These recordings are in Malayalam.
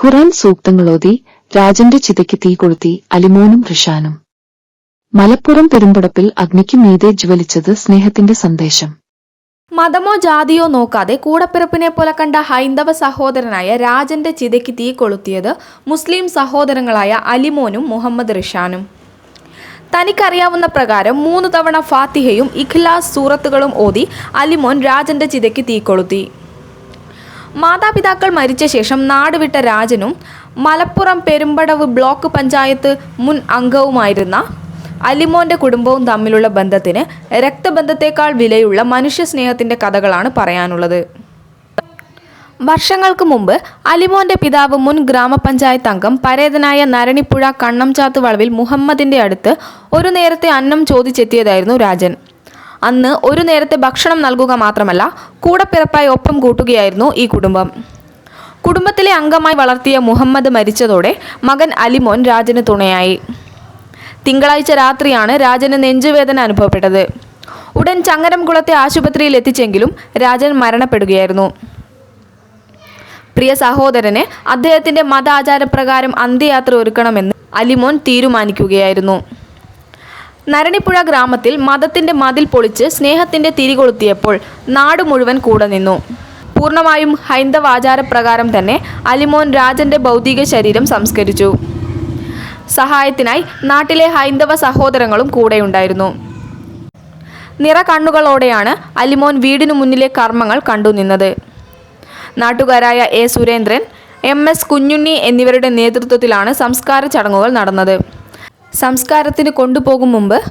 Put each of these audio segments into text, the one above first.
ഖുറാൻ സൂക്തങ്ങളോതി രാജന്റെ ചിതയ്ക്ക് തീ കൊളുത്തി അലിമോനും ഋഷാനും മലപ്പുറം പെരുമ്പടപ്പിൽ അഗ്നിക്ക് മീതെ ജ്വലിച്ചത് സ്നേഹത്തിന്റെ സന്ദേശം. മതമോ ജാതിയോ നോക്കാതെ കൂടപ്പിറപ്പിനെ പോലെ കണ്ട ഹൈന്ദവ സഹോദരനായ രാജന്റെ ചിതയ്ക്ക് തീ കൊളുത്തിയത് മുസ്ലിം സഹോദരങ്ങളായ അലിമോനും മുഹമ്മദ് റിഷാനും. തനിക്കറിയാവുന്ന പ്രകാരം മൂന്ന് തവണ ഫാത്തിഹയും ഇഖ്ലാസ് സൂറത്തുകളും ഓതി അലിമോൻ രാജന്റെ ചിതയ്ക്ക് തീ കൊളുത്തി. മാതാപിതാക്കൾ മരിച്ച ശേഷം നാടുവിട്ട രാജനും മലപ്പുറം പെരുമ്പടവ് ബ്ലോക്ക് പഞ്ചായത്ത് മുൻ അംഗവുമായിരുന്ന അലിമോന്റെ കുടുംബവും തമ്മിലുള്ള ബന്ധത്തിന് രക്തബന്ധത്തേക്കാൾ വിലയുള്ള മനുഷ്യ സ്നേഹത്തിന്റെ കഥകളാണ് പറയാനുള്ളത്. വർഷങ്ങൾക്ക് മുമ്പ് അലിമോന്റെ പിതാവ് മുൻ ഗ്രാമപഞ്ചായത്ത് അംഗം പരേതനായ നരണിപ്പുഴ കണ്ണംചാത്ത് വളവിൽ മുഹമ്മദിന്റെ അടുത്ത് ഒരു നേരത്തെ അന്നം ചോദിച്ചെത്തിയതായിരുന്നു രാജൻ. അന്ന് ഒരു നേരത്തെ ഭക്ഷണം നൽകുക മാത്രമല്ല കൂടപ്പിറപ്പായി ഒപ്പം കൂട്ടുകയായിരുന്നു ഈ കുടുംബം. കുടുംബത്തിലെ അംഗമായി വളർത്തിയ മുഹമ്മദ് മരിച്ചതോടെ മകൻ അലിമോൻ രാജന് തുണയായി. തിങ്കളാഴ്ച രാത്രിയാണ് രാജന് നെഞ്ചുവേദന അനുഭവപ്പെട്ടത്. ഉടൻ ചങ്ങരംകുളത്തെ ആശുപത്രിയിൽ എത്തിച്ചെങ്കിലും രാജൻ മരണപ്പെടുകയായിരുന്നു. പ്രിയ സഹോദരന് അദ്ദേഹത്തിന്റെ മതാചാരപ്രകാരം അന്ത്യയാത്ര ഒരുക്കണമെന്ന് അലിമോൻ തീരുമാനിക്കുകയായിരുന്നു. നരണിപ്പുഴ ഗ്രാമത്തിൽ മതത്തിന്റെ മതിൽ പൊളിച്ച് സ്നേഹത്തിന്റെ തിരികൊളുത്തിയപ്പോൾ നാട് മുഴുവൻ കൂടെ നിന്നു. പൂർണമായും ഹൈന്ദവാചാരപ്രകാരം തന്നെ അലിമോൻ രാജന്റെ ഭൗതിക ശരീരം സംസ്കരിച്ചു. സഹായത്തിനായി നാട്ടിലെ ഹൈന്ദവ സഹോദരങ്ങളും കൂടെയുണ്ടായിരുന്നു. നിറ കണ്ണുകളോടെയാണ് അലിമോൻ വീടിനു മുന്നിലെ കർമ്മങ്ങൾ കണ്ടു നിന്നത്. നാട്ടുകാരായ A. Surendran M. S. Kunjunni എന്നിവരുടെ നേതൃത്വത്തിലാണ് സംസ്കാര ചടങ്ങുകൾ നടന്നത്. സംസ്കാരത്തിന് കൊണ്ടുപോകും മുമ്പ്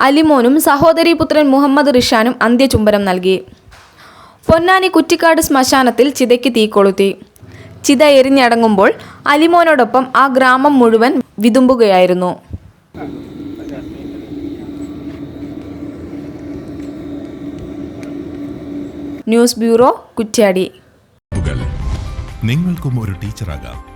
അലിമോനും സഹോദരി പുത്രൻ മുഹമ്മദ് റിഷാനും അന്ത്യചുംബനം നൽകി. പൊന്നാനി കുറ്റിക്കാട് ശ്മശാനത്തിൽ ചിതയ്ക്ക് തീ കൊളുത്തി. ചിത എരിഞ്ഞടങ്ങുമ്പോൾ അലിമോനോടൊപ്പം ആ ഗ്രാമം മുഴുവൻ വിതുമ്പുകയായിരുന്നു. News bureau Kuttiadi. നിങ്ങൾക്കും ഒരു ടീച്ചറാകാം.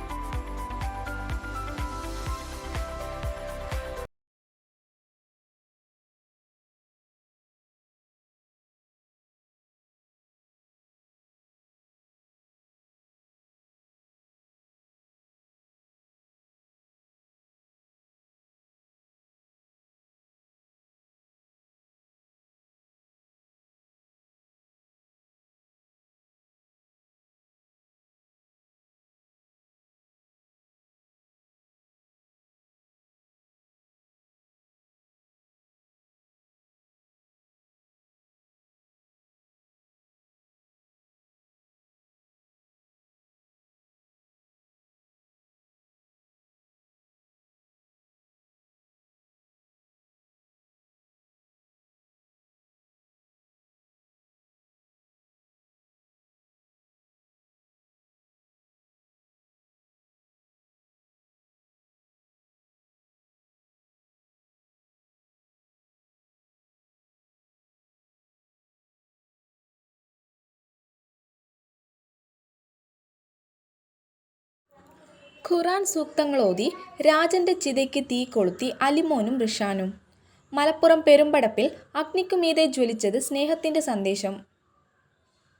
Quran സൂക്തങ്ങളോതി രാജന്റെ ചിതയ്ക്ക് തീ കൊളുത്തി അലിമോനും ഋഷാനും മലപ്പുറം പെരുമ്പടപ്പിൽ അഗ്നിക്കുമീതെ ജ്വലിച്ചത് സ്നേഹത്തിന്റെ സന്ദേശം.